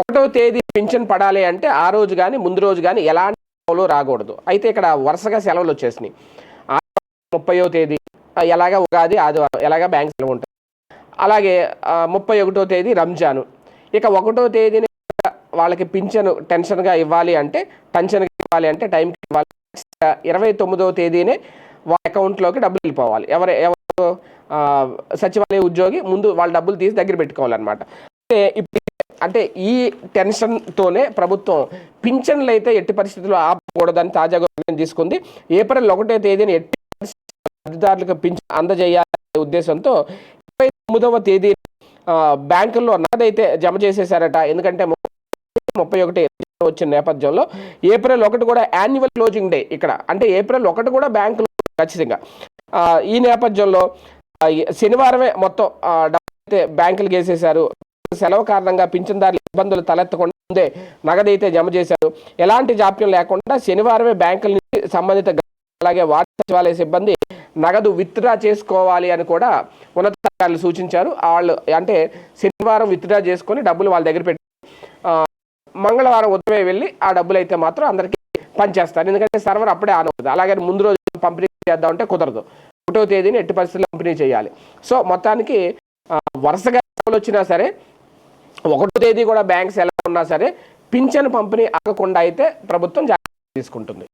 ఒకటో తేదీ పింఛన్ పడాలి అంటే ఆ రోజు కానీ ముందు రోజు కానీ ఎలాంటి సెలవులు రాకూడదు. అయితే ఇక్కడ వరుసగా సెలవులు వచ్చేసినాయి. ఆదివారం ముప్పయో తేదీ ఎలాగ ఉగాది ఆదివారం ఎలాగ బ్యాంక్ సెలవు ఉంటుంది. అలాగే ముప్పై ఒకటో తేదీ రంజాను. ఇక ఒకటో తేదీని వాళ్ళకి పింఛను టెన్షన్గా ఇవ్వాలి అంటే టెన్షన్గా ఇవ్వాలి అంటే టైంకి ఇవ్వాలి. ఇరవై తొమ్మిదవ తేదీనే వాళ్ళ అకౌంట్లోకి డబ్బులు వెళ్ళిపోవాలి. ఎవరు ఎవరు సచివాలయ ఉద్యోగి ముందు వాళ్ళ డబ్బులు తీసి దగ్గర పెట్టుకోవాలన్నమాట. అంటే ఇప్పుడు అంటే ఈ టెన్షన్తోనే ప్రభుత్వం పింఛన్లు అయితే ఎట్టి పరిస్థితుల్లో ఆపకూడదని తాజాగా నిర్ణయం తీసుకుంది. ఏప్రిల్ ఒకటో తేదీని ఎట్టి లబ్ధిదారులకు పింఛన్ అందజేయాలనే ఉద్దేశంతో ఇరవై తొమ్మిదవ తేదీ బ్యాంకుల్లో నగదైతే జమ చేసేసారట ఎందుకంటే ముప్పై ఒకటి వచ్చిన నేపథ్యంలో ఏప్రిల్ ఒకటి కూడా యాన్యువల్ క్లోజింగ్ డే ఇక్కడ. అంటే ఏప్రిల్ ఒకటి కూడా బ్యాంకులు ఖచ్చితంగా. ఈ నేపథ్యంలో శనివారమే మొత్తం డబ్బు అయితే బ్యాంకులు వేసేశారు సెలవు కారణంగా పింఛన్దారులు ఇబ్బందులు తలెత్తకుండా ముందే నగదైతే జమ చేశారు. ఎలాంటి జాప్యం లేకుండా శనివారమే బ్యాంకుల నుంచి సంబంధిత అలాగే వార్డు సచివాలయ సిబ్బంది నగదు విత్డ్రా చేసుకోవాలి అని కూడా ఉన్నతాధికారులు సూచించారు. వాళ్ళు అంటే శనివారం విత్డ్రా చేసుకొని డబ్బులు వాళ్ళ దగ్గర పెట్టి మంగళవారం ఉదయం వెళ్ళి ఆ డబ్బులు అయితే మాత్రం అందరికీ పనిచేస్తారు ఎందుకంటే సర్వర్ అప్పుడే ఆన్ అవుతుంది. అలాగే ముందు రోజు పంపిణీ చేద్దామంటే కుదరదు. ఒకటో తేదీని ఎట్టి పరిస్థితుల్లో పంపిణీ చేయాలి. సో మొత్తానికి వరుసగా సెలవులు వచ్చినా సరే ఒకటో తేదీ కూడా బ్యాంక్స్ ఎలా ఉన్నా సరే పింఛన్ పంపిణీ ఆగకుండా అయితే ప్రభుత్వం జాగ్రత్త తీసుకుంటుంది.